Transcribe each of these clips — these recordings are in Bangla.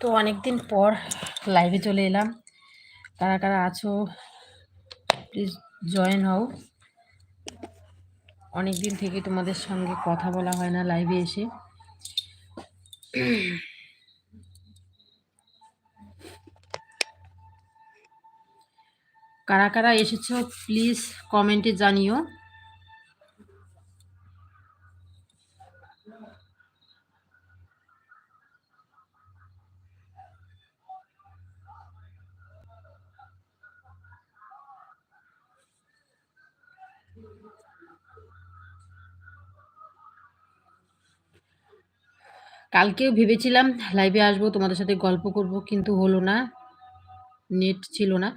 তো অনেকদিন পর লাইভে চলে এলাম। কারা কারা আছো প্লিজ জয়েন হও। অনেক দিন থেকে তোমাদের সঙ্গে কথা বলা হয় না লাইভে এসে। কারা কারা এসেছ প্লিজ কমেন্টে জানিও। কালকেও ভেবেছিলাম লাইভে আসব, তোমাদের সাথে গল্প করব, কিন্তু হলো না। নেট ছিল না।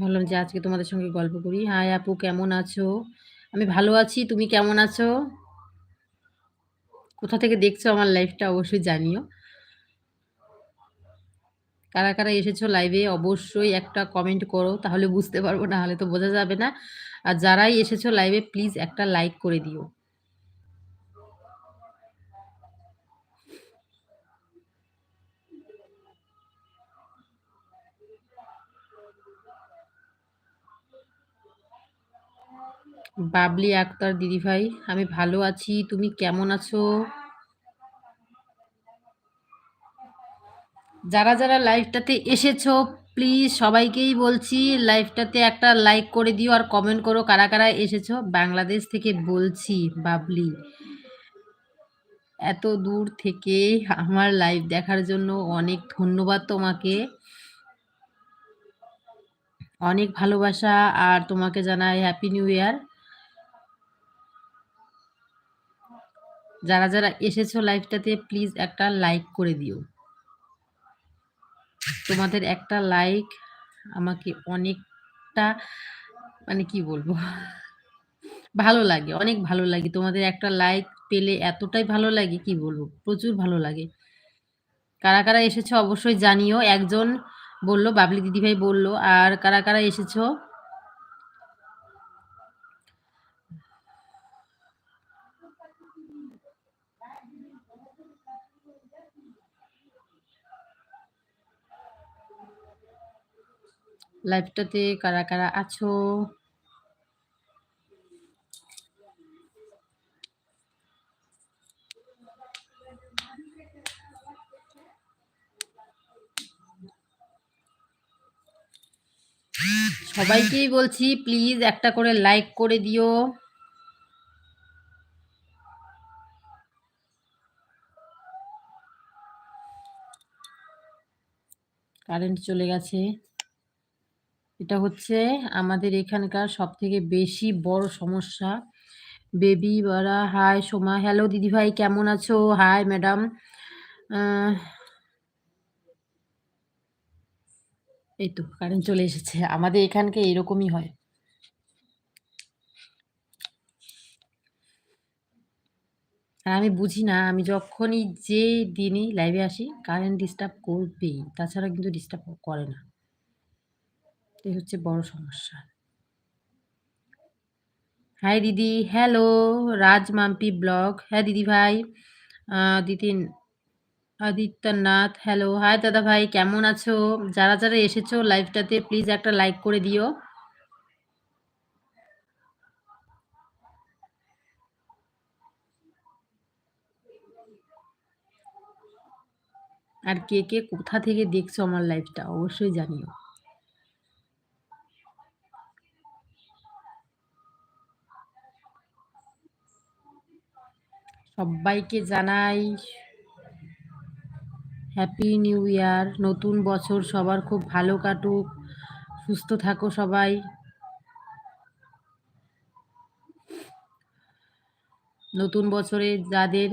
ভাবলাম যে আজকে তোমাদের সঙ্গে গল্প করি। হাই আপু, কেমন আছো? আমি ভালো আছি, তুমি কেমন আছো? কোথা থেকে দেখছ আমার লাইফটা অবশ্যই জানিও। কারা কারা এসেছ লাইভে অবশ্যই একটা কমেন্ট করো, তাহলে বুঝতে পারব না হলে তো বোঝা যাবে না। আর যারাই এসেছ লাইভে প্লিজ একটা লাইক করে দিও। বাবলি আক্তার দিদিভাই, আমি ভালো আছি, তুমি কেমন আছো? যারা যারা লাইভটাতে এসেছ প্লিজ সবাইকেই বলছি, লাইভটাতে একটা লাইক করে দিও আর কমেন্ট করো কারা কারা এসেছ। বাংলাদেশ থেকে বলছি, বাবলি, এত দূর থেকে আমার লাইভ দেখার জন্য অনেক ধন্যবাদ তোমাকে। অনেক ভালোবাসা আর তোমাকে জানাই হ্যাপি নিউ ইয়ার যারা যারা এসেছ লাইভটাতে প্লিজ একটা লাইক করে দিও। তোমাদের একটা লাইক আমাকে অনেকটা মানে কি বলব? ভালো লাগে, অনেক ভালো লাগে। তোমাদের একটা লাইক পেলে এতটাই ভালো লাগে, কি বলব? প্রচুর ভালো লাগে। কারা কারা এসেছ অবশ্যই জানিও। একজন বলল, বাবলি দিদিভাই বলল, আর কারা কারা এসেছ? লাইভটাতে কারা কারা আছো? সবাইকেই বলছি প্লিজ একটা করে লাইক করে দিও। কারেন্ট চলে গেছে। এটা হচ্ছে আমাদের এখানকার সব থেকে বেশি বড় সমস্যা। বেবি বারা হাই, সোমা, হ্যালো দিদিভাই, কেমন আছো? Hi, madam. এই তো কারেন্ট চলে এসেছে। আমাদের এখানকে এরকমই হয়। আমি বুঝি না, আমি যখনই যে দিনই লাইভে আসি কারেন্ট ডিস্টার্ব করবেই। তাছাড়া কিন্তু ডিস্টার্ব করে না। এই হচ্ছে বড় সমস্যা। হাই দিদি হ্যালো রাজ মাম্পি ব্লগ। হ্যাঁ দিদি ভাই দিদিন আদিত্যনাথ হ্যালো হাই দাদা ভাই, কেমন আছো? যারা যারা এসেছ লাইভটাতে প্লিজ একটা লাইক করে দিও। আর কে কে কোথা থেকে দেখছ আমার লাইভটা অবশ্যই জানিও। সবাইকে জানাই হ্যাপি নিউ ইয়ার নতুন বছর সবার খুব ভালো কাটুক। সুস্থ থাকো সবাই। নতুন বছরে যাদের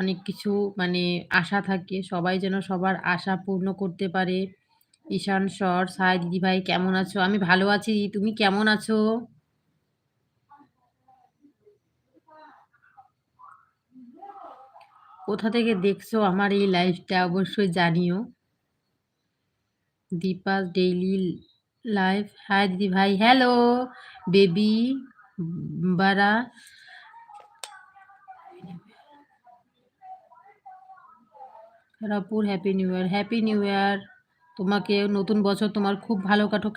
অনেক কিছু মানে আশা থাকে, সবাই যেন সবার আশা পূর্ণ করতে পারে। ঈশান সর সাই দিদিভাই কেমন আছো? আমি ভালো আছি। তুমি কেমন আছো? কোথা থেকে দেখছ আমার এই লাইফটা অবশ্যই জানিও। Deepa's daily life. হাই দিদি ভাই, হ্যালো। বেবি, বারা। রাপুর, happy new year. Happy new year. তোমাকে নতুন বছর তোমার খুব ভালো কাটুক।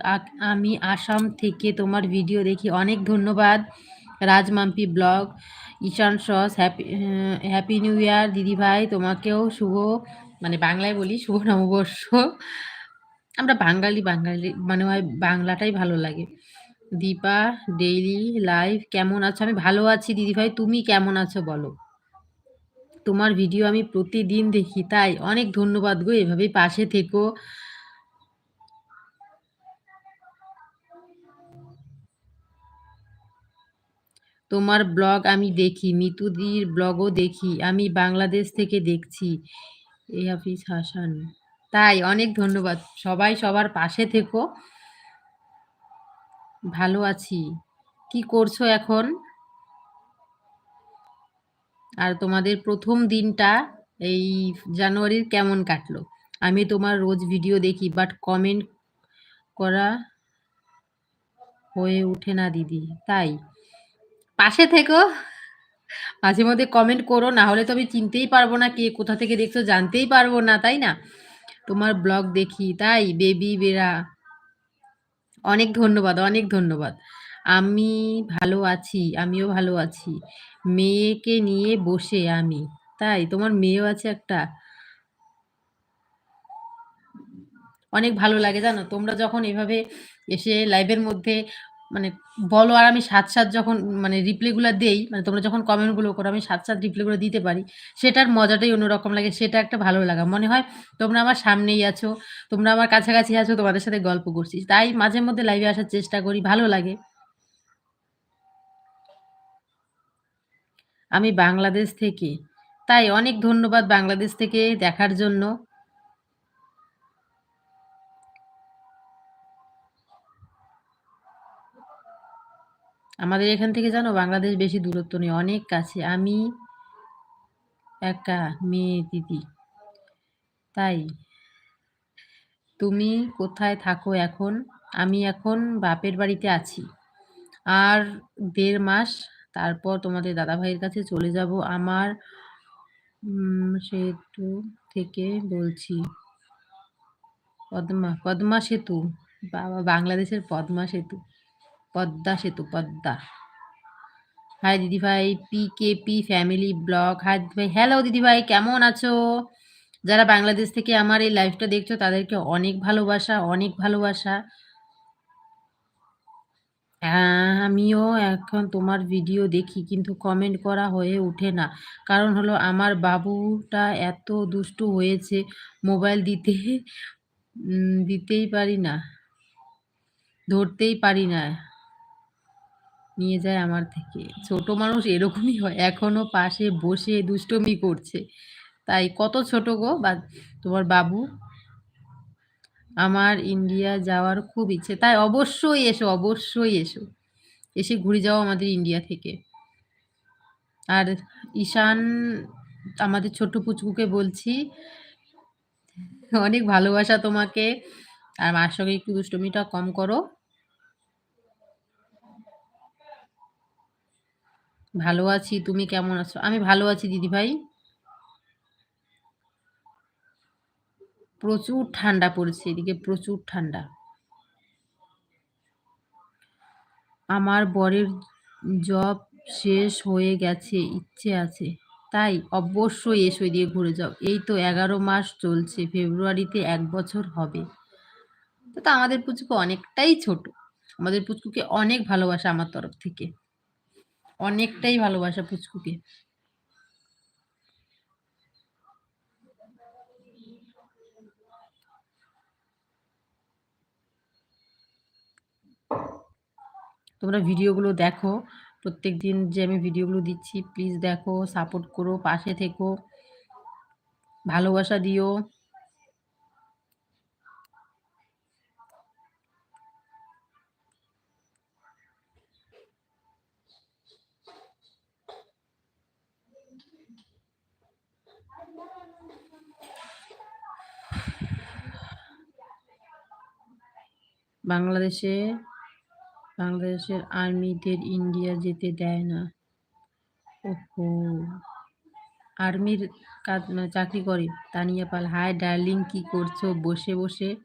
আমি আসাম থেকে তোমার ভিডিও দেখি। অনেক ধন্যবাদ। রাজমাম্পি ব্লগ। ঈশান সস, হ্যাপি হ্যাপি নিউ ইয়ার, দিদিভাই, তোমাকেও শুভ মানে বাংলায় বলি শুভ নববর্ষ। আমরা বাঙালি বাঙালি মানে বাংলাটাই ভালো লাগে। দীপা, ডেইলি লাইভ কেমন আছো? আমি ভালো আছি, দিদিভাই, তুমি কেমন আছো বলো? তোমার ভিডিও আমি প্রতিদিন দেখি, তাই অনেক ধন্যবাদ গো, এভাবেই পাশে থেকো। তোমার ব্লগ আমি দেখি, মিতুদির ব্লগও দেখি, আমি বাংলাদেশ থেকে দেখছি। এ হাফিজ হাসান। তাই অনেক ধন্যবাদ। সবাই সবার পাশে থেকো। ভালো আছি। কি করছ এখন? আর তোমাদের প্রথম দিনটা এই জানুয়ারির কেমন কাটলো? আমি তোমার রোজ ভিডিও দেখি বাট কমেন্ট করা হয়ে ওঠে না দিদি। তাই পাশে থেকো। মাঝে মধ্যে কমেন্ট করো না হলে তো আমি চিনতেই পারব না কে কোথা থেকে দেখছ, জানতেই পারব না, তাই না? তোমার ব্লগ দেখি, তাই? বেবি বেরা অনেক ধন্যবাদ অনেক ধন্যবাদ। আমি ভালো আছি, আমিও ভালো আছি। মেয়েকে নিয়ে বসে আমি, তাই? তোমার মেয়েও আছে একটা। অনেক ভালো লাগে, জানো? তোমরা যখন এভাবে এসে লাইভের মধ্যে মানে বলো আর আমি সাত সাত যখন মানে রিপ্লাইগুলো দেই মানে তোমরা যখন কমেন্টগুলো করো, আমি সাত সাত রিপ্লাইগুলো দিতে পারি। সেটার মজাটাই অন্যরকম লাগে, সেটা একটা ভালো লাগা। মনে হয় তোমরা আমার সামনেই আছো, তোমরা আমার কাছাকাছি আছো, তোমাদের সাথে গল্প করছি। তাই মাঝে মধ্যে লাইভে আসার চেষ্টা করি, ভালো লাগে। আমি বাংলাদেশ থেকে। তাই অনেক ধন্যবাদ বাংলাদেশ থেকে দেখার জন্য। আমাদের এখান থেকে জানো বাংলাদেশ বেশি দূরত্ব নেই, অনেক কাছে। আমি একা, মেয়ে, দিদি। তাই, তুমি কোথায় থাকো এখন? আমি এখন বাপের বাড়িতে আছি। আর দেড় মাস তারপর তোমাদের দাদাভাইয়ের কাছে চলে যাব আমার সেতু থেকে বলছি। পদ্মা পদ্মা সেতু, বাবা, বাংলাদেশের পদ্মা সেতু। পদ্মা সেতু, পদ্মা। হাই দিদিভাই P K P family blog hi দিদিভাই হ্যালো দিদিভাই, কেমন আছো? যারা বাংলাদেশ থেকে আমার এই লাইভটা দেখছ, তাদেরকে অনেক ভালোবাসা অনেক ভালোবাসা। আমিও এখন তোমার ভিডিও দেখি, কিন্তু কমেন্ট করা হয়ে ওঠে না। কারণ হলো আমার বাবুটা এত দুষ্টু হয়েছে মোবাইল দিতে দিতেই পারি না, ধরতেই পারি না। নিয়ে যায় আমার থেকে। ছোট মানুষ এরকমই হয়। এখনও পাশে বসে দুষ্টমি করছে। তাই কত ছোট গো, বা তোমার বাবু? আমার ইন্ডিয়া যাওয়ার খুব ইচ্ছে। তাই অবশ্যই এসো অবশ্যই এসো। এসে ঘুরে যাও আমাদের ইন্ডিয়া থেকে। আর ঈশান, আমাদের ছোট্ট পুচকুকে বলছি, অনেক ভালোবাসা তোমাকে। আর মার সঙ্গে একটু দুষ্টমিটা কম করো। ভালো আছি, তুমি কেমন আছো? আমি ভালো আছি দিদি ভাই। প্রচুর ঠান্ডা পড়েছে এদিকে, প্রচুর ঠান্ডা। আমার বরের জব শেষ হয়ে গেছে, ইচ্ছে আছে। তাই অবশ্যই এসো দিয়ে ঘুরে যাও। এই তো এগারো মাস চলছে, ফেব্রুয়ারিতে এক বছর হবে। তো আমাদের পুচকু অনেকটাই ছোট। আমাদের পুচকুকে অনেক ভালোবাসা আমার তরফ থেকে। অনেকটাই ভালোবাসা পুচকুকে। তোমরা ভিডিওগুলো দেখো প্রত্যেক দিন যে আমি ভিডিওগুলো দিচ্ছি প্লিজ দেখো সাপোর্ট করো, পাশে থেকো, ভালোবাসা দিও। বাংলাদেশে, বাংলাদেশের আর্মিদের ইন্ডিয়া যেতে দেয় না। ওহো। আর্মির কাজ মানে চাকরি করে। তানিয়া পাল, হাই ডার্লিং, কি করছ? বসে বসে।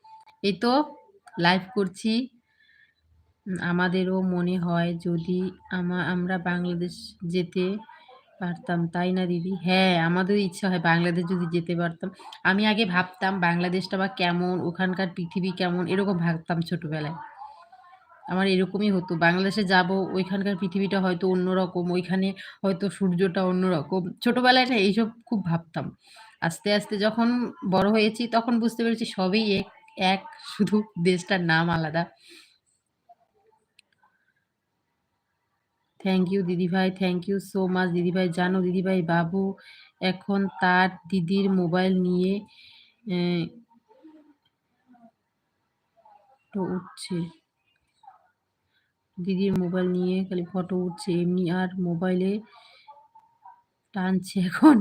এই তো, লাইভ করছি। আমাদেরও মনে হয় যদি আমা, আমরা বাংলাদেশ যেতে পারতাম, তাই না দিদি? হ্যাঁ আমাদেরও ইচ্ছা হয় বাংলাদেশ যদি যেতে পারতাম। আমি আগে ভাবতাম বাংলাদেশটা বা কেমন, ওখানকার পৃথিবী কেমন, এরকম ভাবতাম ছোটবেলায়। আমার এরকমই হতো। বাংলাদেশে যাব, ওইখানকার পৃথিবীটা হয়তো অন্যরকম, ওইখানে হয়তো সূর্যটা অন্যরকম। ছোটবেলায় না এইসব খুব ভাবতাম। আস্তে আস্তে যখন বড় হয়েছি তখন বুঝতে পেরেছি সবই এক এক, শুধু দেশটার নাম আলাদা। থ্যাংক ইউ দিদিভাই। থ্যাংক ইউ সো মাচ দিদিভাই। জানো দিদিভাই বাবু, এখন তার দিদির মোবাইল নিয়ে তো উঠছে। দিদির মোবাইল নিয়ে খালি ফটো উঠছে। এমনি আর মোবাইলে টানছে এখন।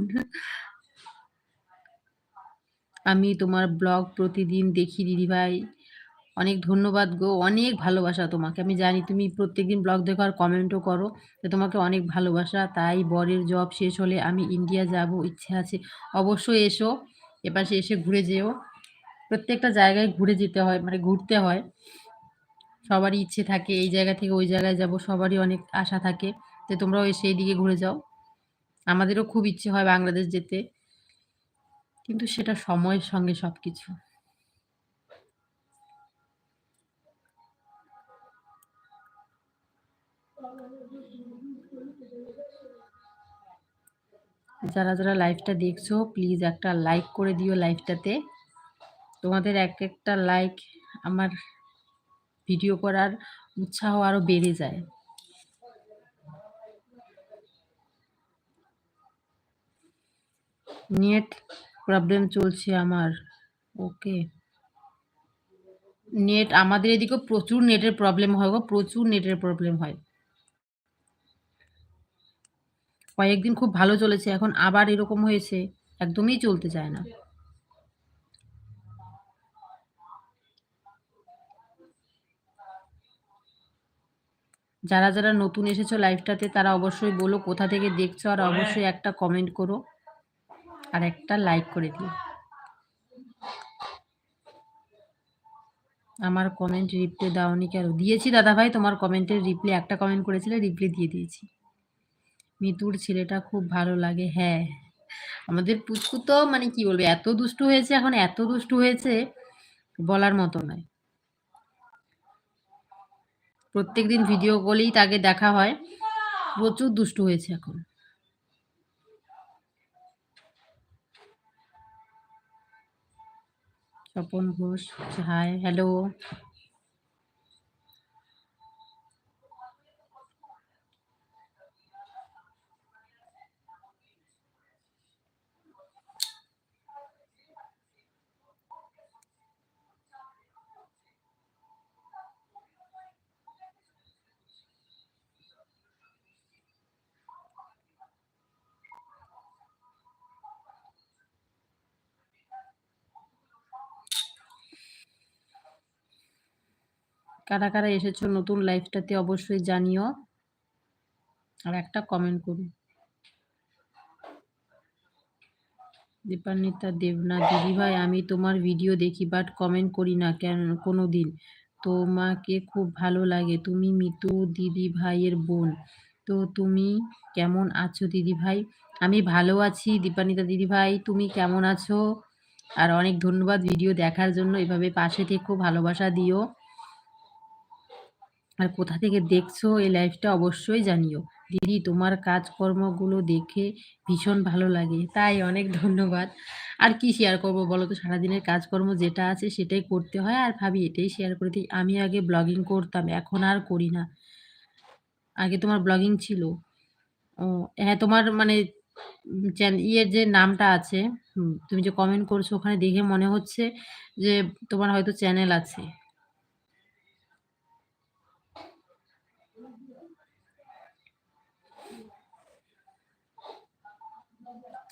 আমি তোমার ব্লগ প্রতিদিন দেখি দিদিভাই। অনেক ধন্যবাদ গো, অনেক ভালোবাসা তোমাকে। আমি জানি তুমি প্রত্যেকদিন ব্লগ দেখো আর কমেন্টও করো তো তোমাকে অনেক ভালোবাসা। তাই বরের জব শেষ হলে আমি ইন্ডিয়া যাব, ইচ্ছে আছে। অবশ্যই এসো এপাশে এসে ঘুরে যেও। প্রত্যেকটা জায়গায় ঘুরে যেতে হয় মানে ঘুরতে হয়। সবারই ইচ্ছে থাকে, এই জায়গা থেকে ওই জায়গায় যাব, সবারই অনেক আশা থাকে তো তোমরাও এসে এইদিকে ঘুরে যাও। আমাদেরও খুব ইচ্ছে হয় বাংলাদেশ যেতে। কিন্তু সেটা সময়ের সঙ্গে সব কিছু যারা যারা লাইভটা দেখছ প্লিজ একটা লাইক করে দিও লাইভটাতে তোমাদের এক একটা লাইক আমার ভিডিও করার উৎসাহ আরও বেড়ে যায়। নেট প্রবলেম চলছে আমার। ওকে নেট আমাদের এদিকেও প্রচুর নেটের প্রবলেম হয় গো, প্রচুর নেটের প্রবলেম হয়। কয়েকদিন খুব ভালো চলেছে, এখন আবার এরকম হয়েছে, একদমই চলতে চায় না। যারা যারা নতুন এসেছ লাইভটাতে, তারা অবশ্যই বলো কোথা থেকে দেখছ আর অবশ্যই একটা কমেন্ট করো আর একটা লাইক করে দিও। আমার কমেন্ট রিপ্লে দাওনি কেন? দিয়েছি দাদা ভাই তোমার কমেন্টের রিপ্লে একটা কমেন্ট করেছিলে রিপ্লে দিয়ে দিয়েছি। মিতুর ছেলেটা খুব ভালো লাগে হ্যাঁ। আমাদের পুচকু তো মানে কি বলব, এত দুষ্টু হয়েছে এখন, এত দুষ্টু হয়েছে বলার মতো নয়। প্রত্যেকদিন ভিডিও কলেই তাকে দেখা হয়, প্রচুর দুষ্টু হয়েছে এখন। স্বপন ঘোষ, হাই হ্যালো কারা কারা এসেছ নতুন লাইফটাতে অবশ্যই জানিও। আর একটা কমেন্ট করুন দীপান্বিতা দেবনাথ দিদিভাই, আমি তোমার ভিডিও দেখি বাট কমেন্ট করি না কেন কোনো দিন তোমাকে খুব ভালো লাগে। তুমি মিতু দিদি ভাইয়ের বোন। তো তুমি কেমন আছো দিদি ভাই আমি ভালো আছি, দীপান্বিতা দিদি ভাই তুমি কেমন আছো? আর অনেক ধন্যবাদ ভিডিও দেখার জন্য। এভাবে পাশে থেকো, ভালোবাসা দিও। আর কোথা থেকে দেখছ এই লাইভটা অবশ্যই জানিও। দিদি, তোমার কাজকর্মগুলো দেখে ভীষণ ভালো লাগে, তাই অনেক ধন্যবাদ। আর কি শেয়ার করব বলো তো? সারাদিনের কাজকর্ম যেটা আছে সেটাই করতে হয়। আর ভাবি, এটাই শেয়ার করে দিই। আমি আগে ব্লগিং করতাম, এখন আর করি না। আগে তোমার ব্লগিং ছিল। ও হ্যাঁ তোমার মানে ইয়ের যে নামটা আছে তুমি যে কমেন্ট করছ, ওখানে দেখে মনে হচ্ছে যে তোমার হয়তো চ্যানেল আছে।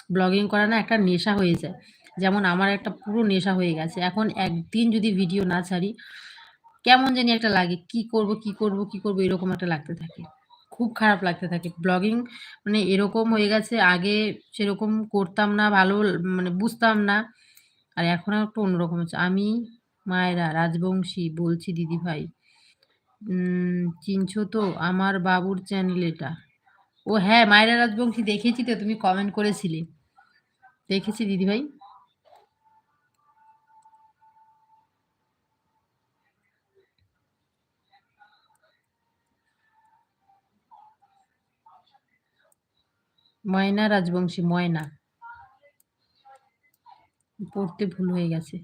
ব্লগিং করা না একটা নেশা হয়ে যায় যেমন আমার একটা পুরো নেশা হয়ে গেছে এখন একদিন যদি ভিডিও না ছাড়ি কেমন জানি একটা লাগে কি করব কি করব কি করব এরকম একটা লাগতে থাকে খুব খারাপ লাগতে থাকে। ব্লগিং মানে এরকম হয়ে গেছে আগে সেরকম করতাম না, ভালো মানে বুঝতাম না। আর এখন একটু অন্যরকম হচ্ছে। আমি মায়েরা রাজবংশী বলছি দিদিভাই। উম চিনছো তো? আমার বাবুর চ্যানেল এটা। ও হ্যাঁ, মায়েরা রাজবংশী দেখেছি তো তুমি কমেন্ট করেছিলে। দেখেছি দিদিভাই। ময়না রাজবংশী, ময়না। পড়তে ভুল হয়ে গেছে।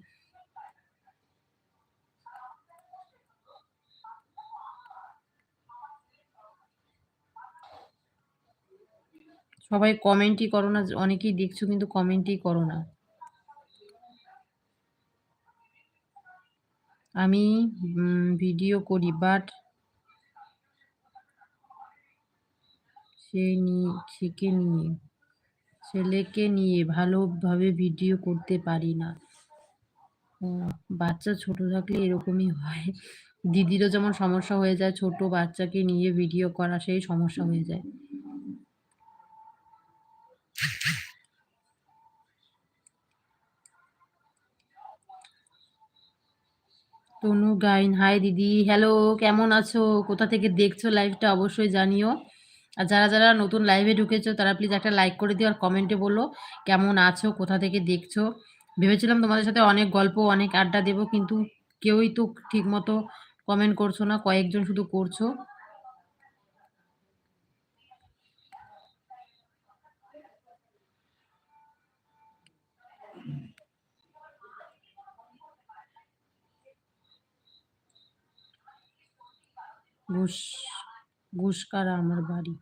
সবাই কমেন্টই করো না। অনেকেই দেখছ কিন্তু কমেন্টই করো না। আমি ভিডিও করি বাট সে নিয়ে নিয়ে, ছেলেকে নিয়ে ভালোভাবে ভিডিও করতে পারি না। বাচ্চা ছোট থাকলে এরকমই হয়। দিদিরও যেমন সমস্যা হয়ে যায়, ছোট বাচ্চাকে নিয়ে ভিডিও করা সেই সমস্যা হয়ে যায়। তনু গাইন, হাই দিদি। হ্যালো কেমন আছো? কোথা থেকে দেখছ লাইভটা অবশ্যই জানিও। আর যারা যারা নতুন লাইভে ঢুকেছো, তারা প্লিজ একটা লাইক করে দিও আর কমেন্টে বলো কেমন আছো, কোথা থেকে দেখছ। ভেবেছিলাম তোমাদের সাথে অনেক গল্প, অনেক আড্ডা দেবো, কিন্তু কেউই তো ঠিক মতো কমেন্ট করছ না, কয়েকজন শুধু করছ। ঘুষ ঘুষকারা আমার বাড়ি।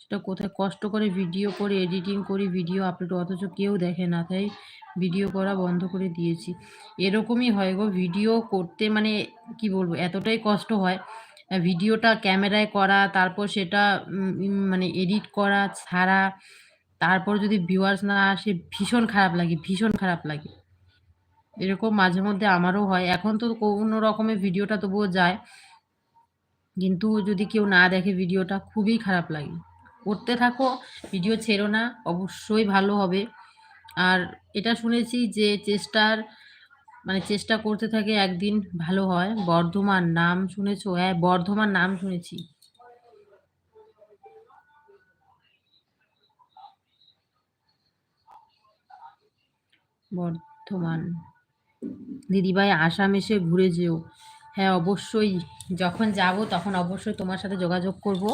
সেটা কোথায়? কষ্ট করে ভিডিও করে এডিটিং করি ভিডিও আপলোড অথচ কেউ দেখে না, তাই ভিডিও করা বন্ধ করে দিয়েছি। এরকমই হয় গো ভিডিও করতে মানে কি বলব, এতটাই কষ্ট হয়। ভিডিওটা ক্যামেরায় করা, তারপর সেটা মানে এডিট করা, ছাড়া, তারপর যদি ভিউয়ার্স না আসে, ভীষণ খারাপ লাগে, ভীষণ খারাপ লাগে। এরকম মাঝে মধ্যে আমারও হয়। এখন তো কোনো রকমের ভিডিওটা তবুও যায়। কিন্তু যদি কেউ না দেখে ভিডিওটা খুবই খারাপ লাগে। করতে থাকো, ভিডিও ছেড়ো না, অবশ্যই ভালো হবে। আর এটা শুনেছি যে চেষ্টার মানে চেষ্টা করতে থাকে একদিন ভালো হয়। বর্ধমান নাম শুনেছো? হ্যাঁ বর্ধমান নাম শুনেছি। বর্ধমান। দিদিভাই আসাম এসে ঘুরে যেও। হ্যাঁ অবশ্যই। যখন যাব তখন অবশ্যই তোমার সাথে যোগাযোগ করব।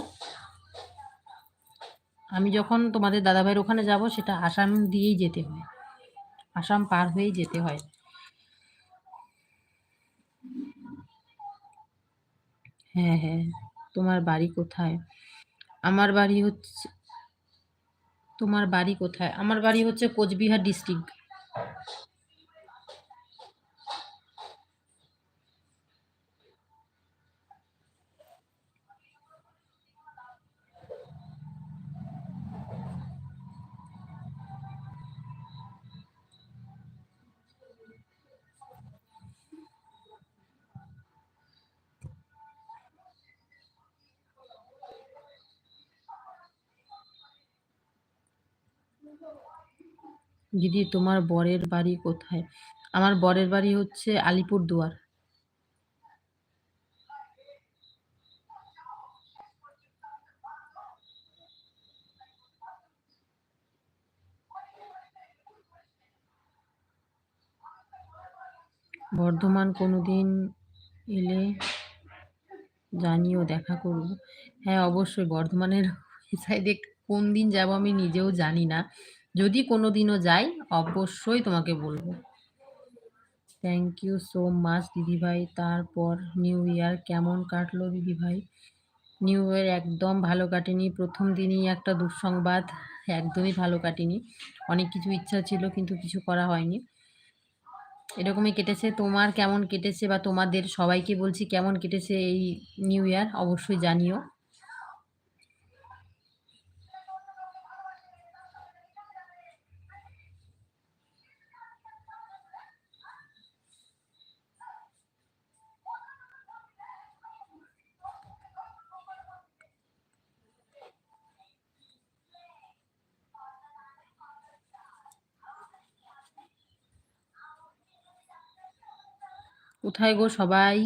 আমি যখন তোমাদের দাদাভাইয়ের ওখানে যাব, সেটা আসাম দিয়েই যেতে হয়। আসাম পার হয়েই যেতে হয়। হ্যাঁ হ্যাঁ তোমার বাড়ি কোথায়? আমার বাড়ি হচ্ছে, তোমার বাড়ি কোথায়? আমার বাড়ি হচ্ছে কোচবিহার ডিস্ট্রিক্ট দিদি, তোমার বরের বাড়ি কোথায়? আমার বরের বাড়ি হচ্ছে আলিপুরদুয়ার। বর্ধমান কোনোদিন এলে জানিও, দেখা করব। হ্যাঁ অবশ্যই বর্ধমানের সাইডে কোন দিন যাব আমি নিজেও জানি না। যদি কোনো দিনও যাই, অবশ্যই তোমাকে বলব। থ্যাংক ইউ সো মাচ দিদিভাই তারপর নিউ ইয়ার কেমন কাটলো দিদিভাই নিউ ইয়ার একদম ভালো কাটেনি। প্রথম দিনই একটা দুঃসংবাদ, একদমই ভালো কাটেনি। অনেক কিছু ইচ্ছা ছিল, কিন্তু কিছু করা হয়নি। এরকমই কেটেছে। তোমার কেমন কেটেছে বা তোমাদের সবাইকে বলছি, কেমন কেটেছে এই নিউ ইয়ার অবশ্যই জানিও। কোথায় গো সবাই?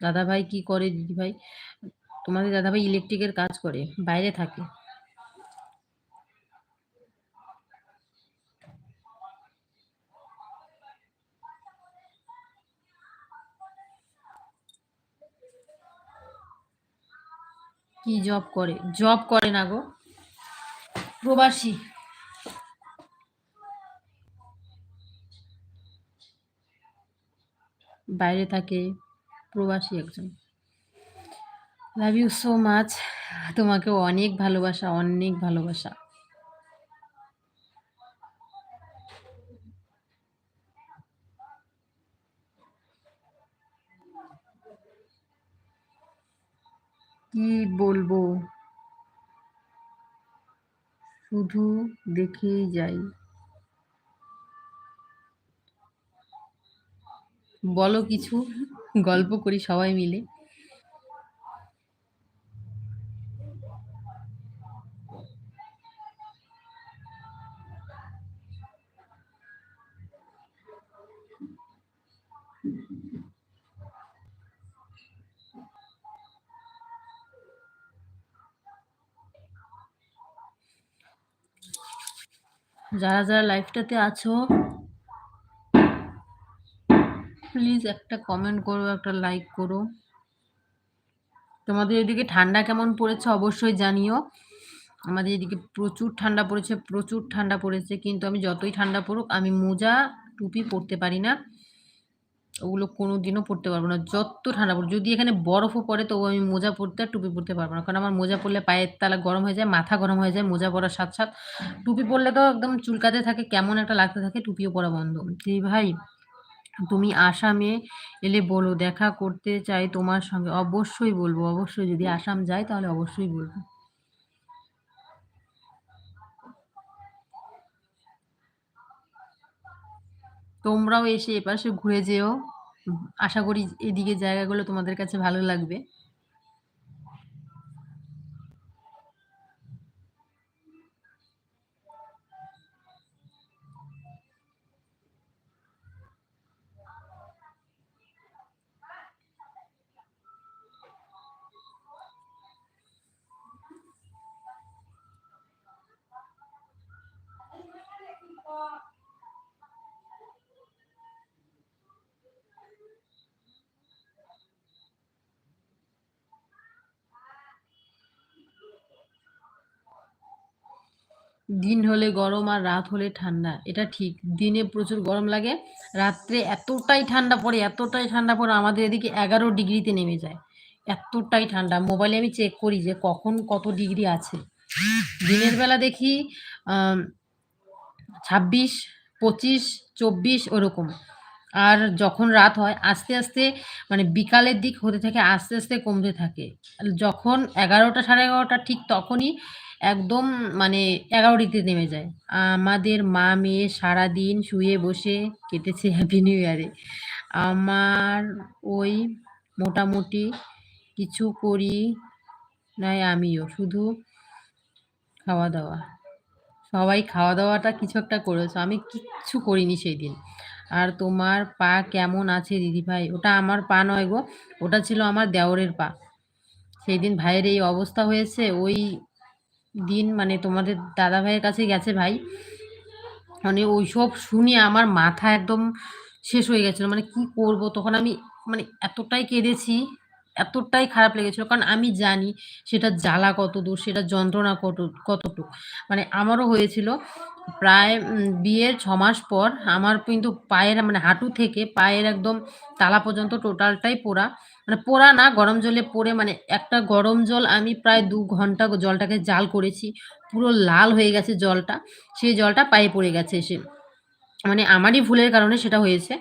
দাদাভাই কি করে দিদিভাই? তোমাদের দাদাভাই ইলেকট্রিকের কাজ করে। বাইরে থাকে। কি জব করে? জব করে না গো। প্রবাসী। বাইরে থাকে। প্রবাসী একজন। Love you so much. তোমাকে অনেক ভালোবাসা, অনেক ভালোবাসা। কি বলব? শুধু দেখেই যাই। বলো কিছু। গল্প করি সবাই মিলে। যারা, যারা লাইফটাতে আছো প্লিজ একটা কমেন্ট করো, একটা লাইক করো। তোমাদের এদিকে ঠান্ডা কেমন পড়েছে অবশ্যই জানিও। আমাদের এদিকে প্রচুর ঠান্ডা পড়েছে, প্রচুর ঠান্ডা পড়েছে। কিন্তু আমি যতই ঠান্ডা পড়ুক আমি মোজা, টুপি পরতে পারি না। ওগুলো কোনোদিনও পরতে পারব না। যত ঠান্ডা পড়ুক। যদি এখানে বরফও পড়ে তবুও আমি মোজা পরতে আর টুপি পরতে পারব না। কারণ আমার মোজা পরলে পায়ের তালা গরম হয়ে যায়, মাথা গরম হয়ে যায় মোজা পরার সাথে, সাথে। টুপি পরলে তো একদম চুলকাতে থাকে, কেমন একটা লাগতে থাকে, টুপিও পরা বন্ধ। ভাই, তুমি আসামে এলে বলো দেখা করতে চাই তোমার সঙ্গে। অবশ্যই বলব, অবশ্যই যদি আসাম যাই তাহলে অবশ্যই বলব। তোমরাও এসে এপাশে ঘুরে যেও। আশা করি এদিকে জায়গাগুলো তোমাদের কাছে ভালো লাগবে। দিন হলে গরম আর রাত হলে ঠান্ডা, এটা ঠিক। দিনে প্রচুর গরম লাগে, রাত্রে এতটাই ঠান্ডা পড়ে, এতটাই ঠান্ডা পড়ে আমাদের এদিকে এগারো ডিগ্রিতে নেমে যায়। এতটাই ঠান্ডা, মোবাইলে আমি চেক করি যে কখন কত ডিগ্রি আছে। দিনের বেলা দেখি ছাব্বিশ, পঁচিশ, চব্বিশ ওরকম। আর যখন রাত হয়, আস্তে আস্তে মানে বিকালের দিক হতে থাকে, আস্তে আস্তে কমতে থাকে। যখন এগারোটা সাড়ে এগারোটা ঠিক তখনই একদম মানে এগারো ডিগ্রি নেমে যায়। আমাদের মা মেয়ে সারাদিন শুয়ে বসে কেটেছে হ্যাপি নিউ ইয়ারে আমার ওই মোটামুটি কিছু করি নাই আমিও, শুধু খাওয়া দাওয়া সবাই খাওয়া দাওয়াটা কিছু একটা করেছ, আমি কিচ্ছু করিনি সেই দিন আর তোমার পা কেমন আছে দিদিভাই? ওটা আমার পা নয় গো, ওটা ছিল আমার দেওরের পা। সেই দিন ভাইয়ের এই অবস্থা হয়েছে, ওই দিন মানে তোমাদের দাদা ভাইয়ের কাছে গেছে ভাই। মানে ওইসব শুনে আমার মাথা একদম শেষ হয়ে গেছিল। মানে কি করব? তখন আমি মানে এতটাই কেঁদেছি, এতটাই খারাপ লেগেছিল। কারণ আমি জানি সেটা জ্বালা কত দূর সেটা যন্ত্রণা কত, কতটুক। মানে আমারও হয়েছিল প্রায় বিয়ের ছ মাস পর আমার কিন্তু পায়ের মানে হাঁটু থেকে পায়ের একদম তালা পর্যন্ত টোটালটাই পোড়া। মানে পোড়া না, গরম জলে পড়ে মানে একটা গরম জল আমি প্রায় দু ঘণ্টা জলটাকে জাল করেছি। পুরো লাল হয়ে গেছে জলটা, সেই জলটা পায়ে পড়ে গেছে এসে। মানে আমারই ভুলের কারণে সেটা হয়েছে।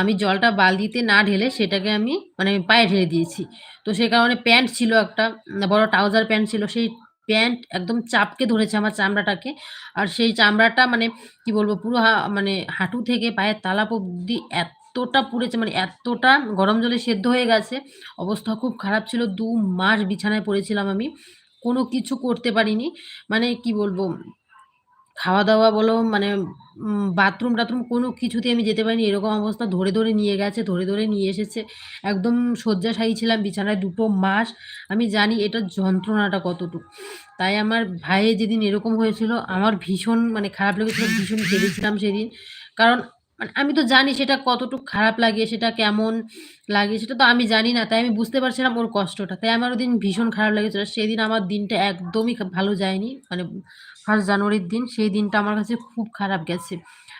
আমি জলটা বালতিতে না ঢেলে সেটাকে আমি মানে পায়ে ঢেলে দিয়েছি। তো সেই কারণে প্যান্ট ছিল একটা, বড় ট্রাউজার প্যান্ট ছিল, সেই প্যান্ট একদম চাপকে ধরেছে আমার চামড়াটাকে। আর সেই চামড়াটা মানে কি বলব, পুরো মানে হাঁটু থেকে পায়ের তালা অব্দি এতটা পুড়েছে মানে এতটা গরম জলে সেদ্ধ হয়ে গেছে অবস্থা খুব খারাপ ছিল দু মাস বিছানায় পড়েছিলাম আমি কোনো কিছু করতে পারিনি মানে কি বলব খাওয়া-দাওয়া বলো মানে বাথরুম-টাথরুম কোনো কিছুতে আমি যেতে পারিনি। এরকম অবস্থা ধরে, ধরে নিয়ে গেছে, ধরে, ধরে নিয়ে এসেছে। একদম শয্যাশায়ী ছিলাম বিছানায় দুটো মাস। আমি জানি এটার যন্ত্রণাটা কতটুকু তাই আমার ভাইয়ে যেদিন এরকম হয়েছিল আমার ভীষণ মানে খারাপ লেগেছিল, ভীষণ কেঁদেছিলাম সেদিন। কারণ মানে আমি তো জানি সেটা কতটুক খারাপ লাগে, সেটা কেমন লাগে সেটা তো আমি জানি না। তাই আমি বুঝতে পারছিলাম ওর কষ্টটা। তাই আমার ওদিন ভীষণ খারাপ লেগেছিল। সেদিন আমার দিনটা একদমই ভালো যায়নি। মানে ফার্স্ট জানুয়ারির দিন, সেই দিনটা আমার কাছে খুব খারাপ গেছে।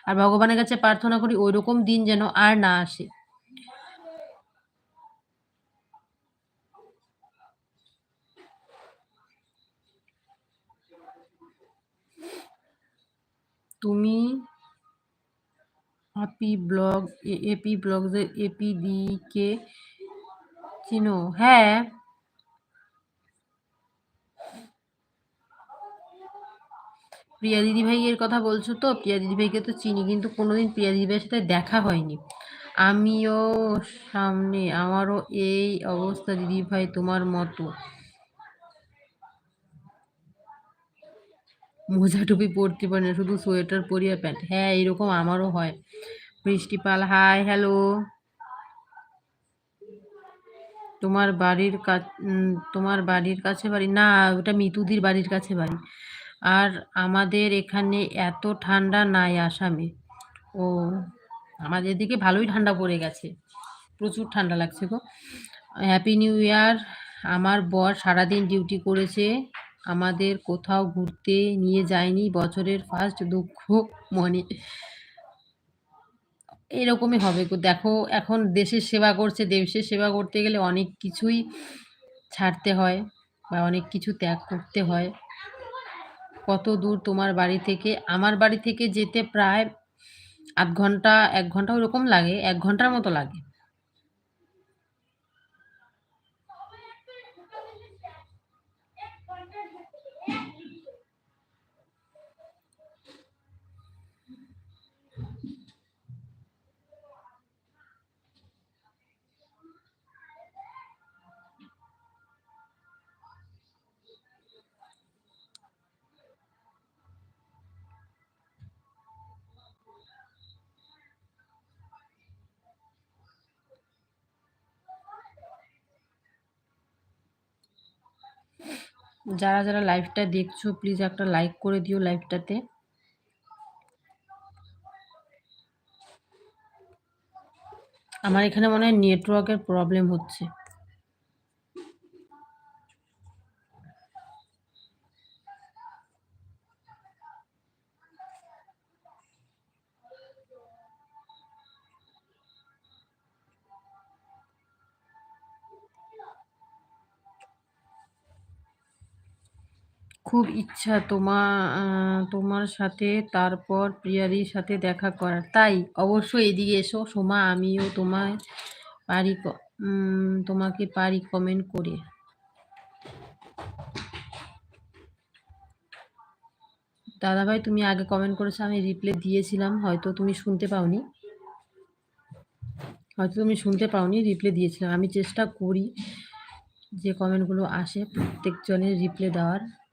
আর ভগবানের কাছে প্রার্থনা করি ওই রকম দিন যেন আর না আসে। তুমি আপি ব্লগ এপি ব্লগস এর এপি দি কে চিনো? হ্যাঁ। প্রিয়া দিদিভাইয়ের কথা বলছো তো? প্রিয়া দিদিভাইকে তো চিনি কিন্তু কোনোদিন প্রিয়া দিদিভাইয়ের সাথে দেখা হয়নি। আমিও সামনে, আমারও এই অবস্থা দিদিভাই তোমার মতো। মোজা টুপি পরতে পারি না, শুধু সোয়েটার পরি আর প্যান্ট। হ্যাঁ, এরকম আমারও হয়। বৃষ্টি পাল হাই, হ্যালো। তোমার বাড়ির কা তোমার বাড়ির কাছে বাড়ি? না, ওটা মিতুদির বাড়ির কাছে বাড়ি। আর আমাদের এখানে এত ঠান্ডা নাই আসামে। ও! আমাদের এদিকে ভালোই ঠান্ডা পড়ে গেছে। প্রচুর ঠান্ডা লাগছে গো। হ্যাপি নিউ ইয়ার। আমার বর সারাদিন ডিউটি করেছে। আমাদের কোথাও ঘুরতে নিয়ে যায়নি। বছরের ফার্স্ট দুঃখ মনে। এরকমই হবে দেখো এখন দেশের সেবা করছে, দেশের সেবা করতে গেলে অনেক কিছুই ছাড়তে হয় বা অনেক কিছু ত্যাগ করতে হয়। কত দূর তোমার বাড়ি থেকে? আমার বাড়ি থেকে যেতে প্রায় আধ ঘণ্টা, এক ঘণ্টা ওরকম লাগে। এক ঘণ্টার মতো লাগে। যারা, যারা লাইভটা দেখছ প্লিজ একটা লাইক করে দিও লাইভটাতে। আমার এখানে মনে হয় নেটওয়ার্কের প্রবলেম হচ্ছে। খুব ইচ্ছা তোমা তোমার সাথে তারপর প্রিয়াদির সাথে দেখা করার। তাই? অবশ্যই এদিকে এসো সোমা আমিও তোমায় পারি তোমাকে পারি কমেন্ট করে। দাদাভাই তুমি আগে কমেন্ট করেছ আমি রিপ্লাই দিয়েছিলাম। হয়তো তুমি শুনতে পাওনি। হয়তো তুমি শুনতে পাওনি, রিপ্লাই দিয়েছিলাম। আমি চেষ্টা করি যে কমেন্টগুলো আসে প্রত্যেকজনের রিপ্লাই দেওয়ার।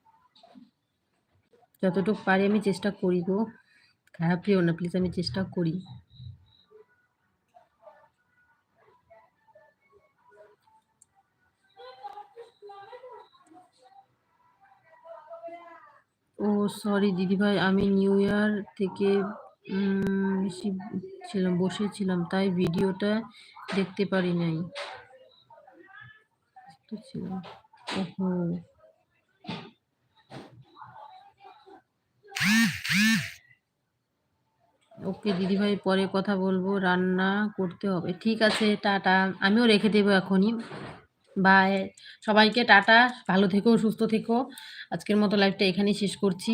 যতটুক পারি আমি চেষ্টা করি গো। খারাপ পেও না প্লিজ আমি চেষ্টা করি। ও সরি দিদিভাই, আমি নিউ ইয়ার থেকে বেশি ছিলাম, বসেছিলাম, তাই ভিডিওটা দেখতে পারি নাই। ছিলাম। ওকে দিদিভাই পরে কথা বলব। রান্না করতে হবে। ঠিক আছে টাটা। আমিও রেখে দেব এখনই। বাই। সবাইকে টাটা। ভালো থেকো, সুস্থ থেকো। আজকের মতো লাইফটা এখানেই শেষ করছি।